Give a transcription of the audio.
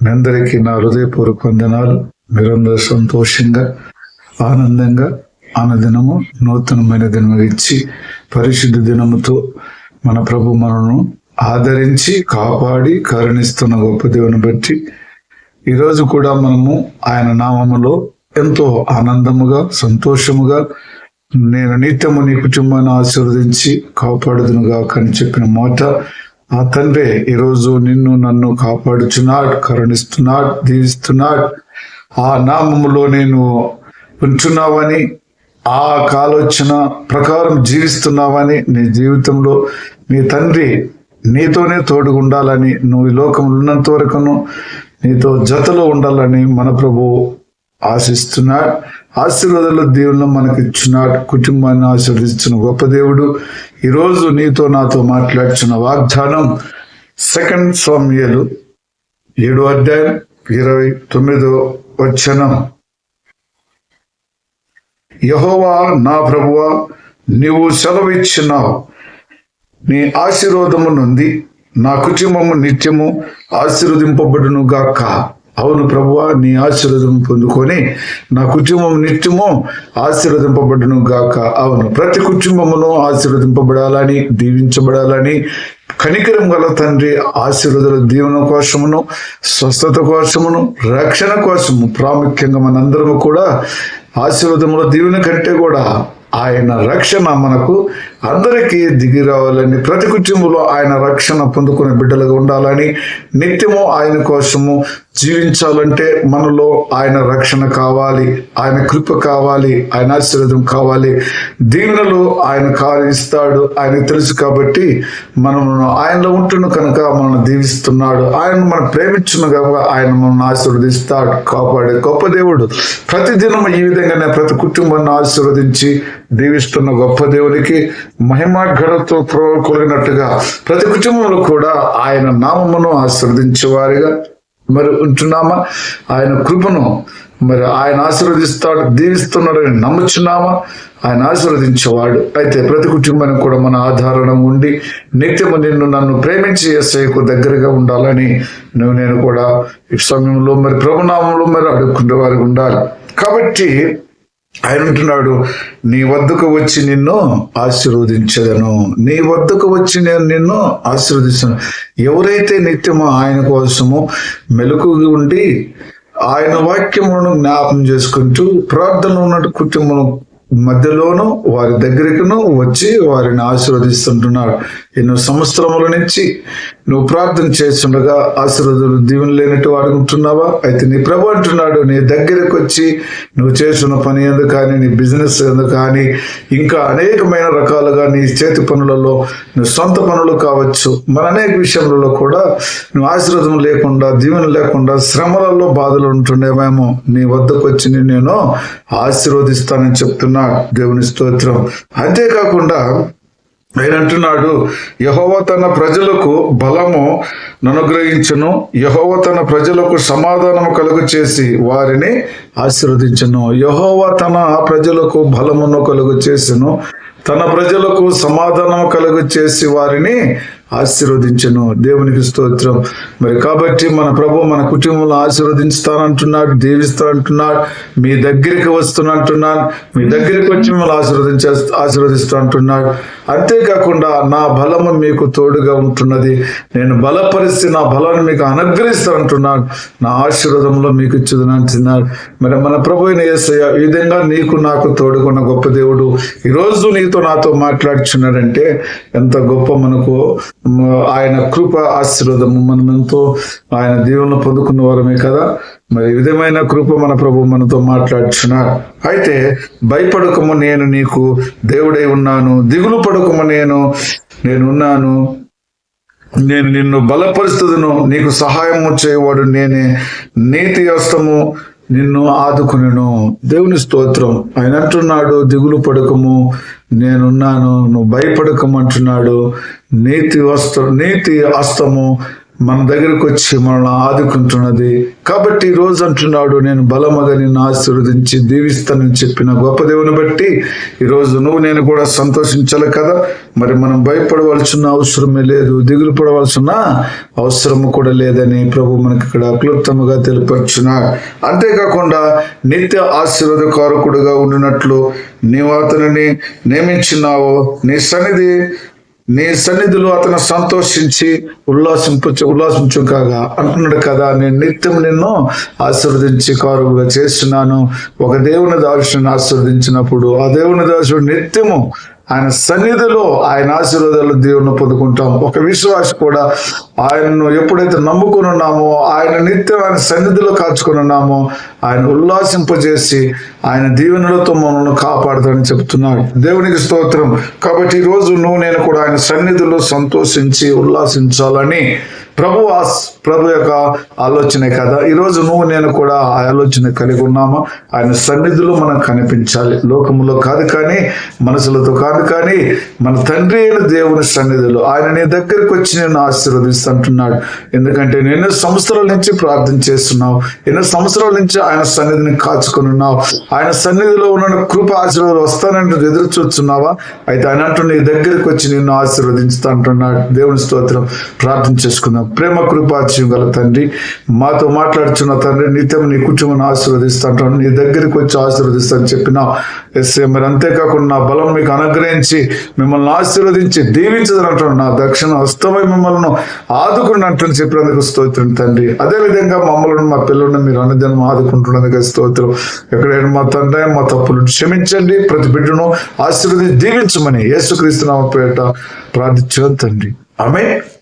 మీ అందరికీ నా హృదయపూర్వక వందనాలు. మీరందరూ సంతోషంగా ఆనందంగా ఆనందనము నూతనమైన దినము ఇచ్చి పరిశుద్ధ దినముతో మన ప్రభు మనను ఆదరించి కాపాడి కరుణిస్తున్న గొప్ప దేవుని బట్టి ఈరోజు కూడా మనము ఆయన నామములో ఎంతో ఆనందముగా సంతోషముగా నేను నిత్యము నీ కుటుంబాన్ని ఆశీర్వదించి కాపాడుదునుగా అని చెప్పిన మాట ఆ తండ్రి ఈరోజు నిన్ను నన్ను కాపాడుచున్నాడు కరుణిస్తున్నాడు దీవిస్తున్నాడు. ఆ నామములో నేను ఉంటున్నావని ఆ కాలోచన ప్రకారం జీవిస్తున్నావని నీ జీవితంలో నీ తండ్రి నీతోనే తోడుగా ఉండాలని నువ్వు ఈ లోకంలో ఉన్నంత వరకును నీతో జతలో ఉండాలని మన ప్రభు ఆశిస్తున్నాడు ఆశీర్వాదాల దేవుళ్ళు మనకి ఇచ్చినాడు కుటుంబాన్ని ఆశీర్వదిస్తున్న గొప్ప దేవుడు. ఈరోజు నీతో నాతో మాట్లాడుతున్న వాగ్దానం సెకండ్ స్వామ్యలు ఏడో అధ్యాయం ఇరవై తొమ్మిదో వచనం. యహోవా నా ప్రభువా నీవు సెలవిచ్చినావు. నీ ఆశీర్వాదము నుండి నా కుటుంబము నిత్యము ఆశీర్వదింపబడును గాక అవును ప్రభువా నీ ఆశీర్వదం పొందుకొని నా కుటుంబం నిత్యము ఆశీర్వదింపబడును గాక. అవును ప్రతి కుటుంబమును ఆశీర్వదింపబడాలని దీవించబడాలని కనికరం గల తండ్రి ఆశీర్వదుల దీవెన కోసమును స్వస్థత కోసమును రక్షణ కోసము ప్రాముఖ్యంగా మనందరము కూడా ఆశీర్వాదముల దీవెన కంటే కూడా ఆయన రక్షణ మనకు అందరికీ దిగి రావాలని ప్రతి కుటుంబంలో ఆయన రక్షణ పొందుకునే బిడ్డలుగా ఉండాలని నిత్యము ఆయన కోసము జీవించాలంటే మనలో ఆయన రక్షణ కావాలి ఆయన కృప కావాలి ఆయన ఆశీర్వాదం కావాలి. దీనిలో ఆయన కాలిస్తాడు ఆయన తెలుసు కాబట్టి మనం ఆయనలో ఉంటున్న కనుక మనల్ని దీవిస్తున్నాడు. ఆయన మనం ప్రేమించును కనుక ఆయన మనల్ని ఆశీర్వదిస్తాడు కాపాడే గొప్ప దేవుడు. ప్రతిదినం ఈ విధంగానే ప్రతి కుటుంబాన్ని ఆశీర్వదించి దీవిస్తున్న గొప్ప దేవునికి మహిమ ఘనత్వ కలిగినట్టుగా ప్రతి కుటుంబంలో కూడా ఆయన నామమును ఆశీర్వదించే వారిగా మరి ఉంటున్నామా? ఆయన కృపను మరి ఆయన ఆశీర్వదిస్తాడు దీవిస్తున్నాడని నమ్ముచున్నామా? ఆయన ఆశీర్వదించేవాడు. అయితే ప్రతి కుటుంబానికి కూడా మన ఆధారణం ఉండి నిత్యము నిన్ను నన్ను ప్రేమించి ఎస్ఐకు దగ్గరగా ఉండాలని నువ్వు నేను కూడా ఈ సమయంలో మరి ప్రభునామంలో మరి అడుక్కుంటే వారికి ఉండాలి. కాబట్టి ఆయన అంటున్నాడు నీ వద్దకు వచ్చి నిన్ను ఆశీర్వదించదను. నీ వద్దకు వచ్చి నేను నిన్ను ఆశీర్వదిస్తాను. ఎవరైతే నిత్యమో ఆయన కోసము మెలకు ఉండి ఆయన వాక్యములను జ్ఞాపం చేసుకుంటూ ప్రార్థన ఉన్నట్టు కుటుంబం మధ్యలోనూ వారి దగ్గరికిను వచ్చి వారిని ఆశీర్వదిస్తుంటున్నాడు. ఎన్నో సంవత్సరముల నుంచి నువ్వు ప్రార్థన చేస్తుండగా ఆశీర్వదులు దీవెన లేనట్టు వాడుకుంటున్నావా? అయితే నీ ప్రభు అంటున్నాడు నీ దగ్గరకు వచ్చి నువ్వు చేస్తున్న పని ఎందు కానీ నీ బిజినెస్ ఎందుకు కానీ ఇంకా అనేకమైన రకాలుగా నీ చేతి పనులలో నువ్వు సొంత పనులు కావచ్చు. మన అనేక విషయంలో కూడా నువ్వు ఆశీర్వదం లేకుండా దీవెన లేకుండా శ్రమలలో బాధలు ఉంటుండేమేమో నీ వద్దకు వచ్చి నేను ఆశీర్వదిస్తానని చెప్తున్నా. దేవుని స్తోత్రం. అంతేకాకుండా ఆయన అంటున్నాడు యహోవ తన ప్రజలకు బలము అనుగ్రహించును యహోవ తన ప్రజలకు సమాధానము కలుగు చేసి వారిని ఆశీర్వదించను. యహోవ తన ప్రజలకు బలమును కలుగు చేసెను తన ప్రజలకు సమాధానం కలుగు చేసి వారిని ఆశీర్వదించను. దేవునికి స్తోత్రం. మరి కాబట్టి మన ప్రభు మన కుటుంబంలో ఆశీర్వదించుతానంటున్నాడు దీవిస్తానంటున్నాడు మీ దగ్గరికి వస్తున్నంటున్నాను మీ దగ్గరికి వచ్చి మిమ్మల్ని ఆశీర్వదించే ఆశీర్వదిస్తూ అంటున్నాడు అంతేకాకుండా నా బలము మీకు తోడుగా ఉంటున్నది. నేను బలపరిచి నా బలాన్ని మీకు అనుగ్రహిస్తానంటున్నాడు. నా ఆశీర్వాదంలో మీకు ఇచ్చుదని అంటున్నాడు. మరి మన ప్రభు అయిన ఏసయ్య ఈ విధంగా నీకు నాకు తోడుకున్న గొప్ప దేవుడు ఈరోజు నీతో నాతో మాట్లాడుచున్నాడంటే ఎంత గొప్ప మనకు ఆయన కృప ఆశీర్వాదము మనమెంతో ఆయన దీవెనలు పొందుకున్న వారమే కదా. మరి విధమైన కృప మన ప్రభు మనతో మాట్లాడుచున్నాడు అయితే భయపడకము నేను నీకు దేవుడై ఉన్నాను. దిగులు పడకము నేను నేనున్నాను. నేను నిన్ను బలపరుస్తుదును. నీకు సహాయము చేయవాడు నేనే. నీతి హస్తము నిన్ను ఆదుకునేను. దేవుని స్తోత్రం. ఆయన అంటున్నాడు దిగులు పడకము. నేనున్నాను నువ్వు భయపడకమంటున్నాడు. నీతి వస్త్ర నీతి అస్తము మన దగ్గరకు వచ్చి మనల్ని ఆదుకుంటున్నది. కాబట్టి ఈ రోజు అంటున్నాడు నేను బలమగని నిన్ను ఆశీర్వదించి దీవిస్తానని చెప్పిన గొప్ప దేవుని బట్టి ఈరోజు నువ్వు నేను కూడా సంతోషించాలి కదా. మరి మనం భయపడవలసిన అవసరమే లేదు దిగులు పడవలసిన అవసరము కూడా లేదని ప్రభు మనకి ఇక్కడ క్లుప్తముగా తెలిపరుచున్నాడు అంతేకాకుండా నిత్య ఆశీర్వాదకారకుడుగా ఉండినట్లు నీవు అతనిని నియమించినావో నీ సన్నిధి నీ సన్నిధిలో అతను సంతోషించి ఉల్లాసింపు ఉల్లాసించు కాగా అంటున్నాడు కదా నేను నిత్యం నిన్ను ఆశీర్వదించి కారుగా చేస్తున్నాను. ఒక దేవుని దాసుని ఆశీర్వదించినప్పుడు ఆ దేవుని దాసుడు నిత్యము ఆయన సన్నిధిలో ఆయన ఆశీర్వాదాలు దేవుని పొందుకుంటాం. ఒక విశ్వాసి కూడా ఆయనను ఎప్పుడైతే నమ్ముకుని ఉన్నామో ఆయన నిత్యం ఆయన సన్నిధిలో కాచుకుని ఉన్నామో ఆయన ఉల్లాసింపజేసి ఆయన దీవెనలతో మనల్ని కాపాడుతాడని చెప్తున్నాడు. దేవునికి స్తోత్రం. కాబట్టి ఈరోజు రోజు నువ్వు నేను కూడా ఆయన సన్నిధిలో సంతోషించి ఉల్లాసించాలని ప్రభు ఆస్- ప్రభు యొక్క ఆలోచనే కదా. ఈరోజు నువ్వు నేను కూడా ఆ ఆలోచన కలిగి ఉన్నామా. ఆయన సన్నిధిలో మనం కనిపించాలి. లోకములో కాదు కానీ మనసులతో కాదు కానీ మన తండ్రి అయిన దేవుని సన్నిధిలో. ఆయన నీ దగ్గరికి వచ్చి నేను ఆశీర్వదిస్తుంటున్నాడు. ఎందుకంటే నేను ఎన్నో సంవత్సరాల నుంచి ప్రార్థన చేస్తున్నావు. ఎన్నో సంవత్సరాల నుంచి ఆయన సన్నిధిని కాచుకుని ఉన్నావు. ఆయన సన్నిధిలో ఉన్న కృప ఆశీర్వాదాలు వస్తానంటూ ఎదురు చూస్తున్నావా? అయితే ఆయన అంటూ నీ దగ్గరికి వచ్చి నిన్ను ఆశీర్వదించుతా అంటున్నాడు. దేవుని స్తోత్రం. ప్రార్థన చేసుకుందాం. ప్రేమ కృపాచయం గల తండ్రి మాతో మాట్లాడుచున్న తండ్రి నిత్యం నీ కుటుంబాన్ని ఆశీర్వదిస్తా నీ దగ్గరికి వచ్చి ఆశీర్వదిస్తాను చెప్పిన ఎస్ఏ మరి అంతేకాకుండా నా బలం మీకు అనుగ్రహించి మిమ్మల్ని ఆశీర్వదించి దీవించదని అంటున్నాను నా దక్షిణ హస్తమై మిమ్మల్ని ఆదుకుని అంటుని చెప్పినందుకు స్తోత్రం తండ్రి. అదే విధంగా మమ్మల్ని మా పిల్లల్ని మీరు అనుదినం ఆదుకుంటున్నందుకు స్తోత్రం. ఎక్కడైనా మా తండ్రి మా తప్పులు క్షమించండి. ప్రతి బిడ్డను ఆశీర్వదించి దీవించమని యేసుక్రీస్తు నామ పేట ప్రార్థించాను తండ్రి. ఆమె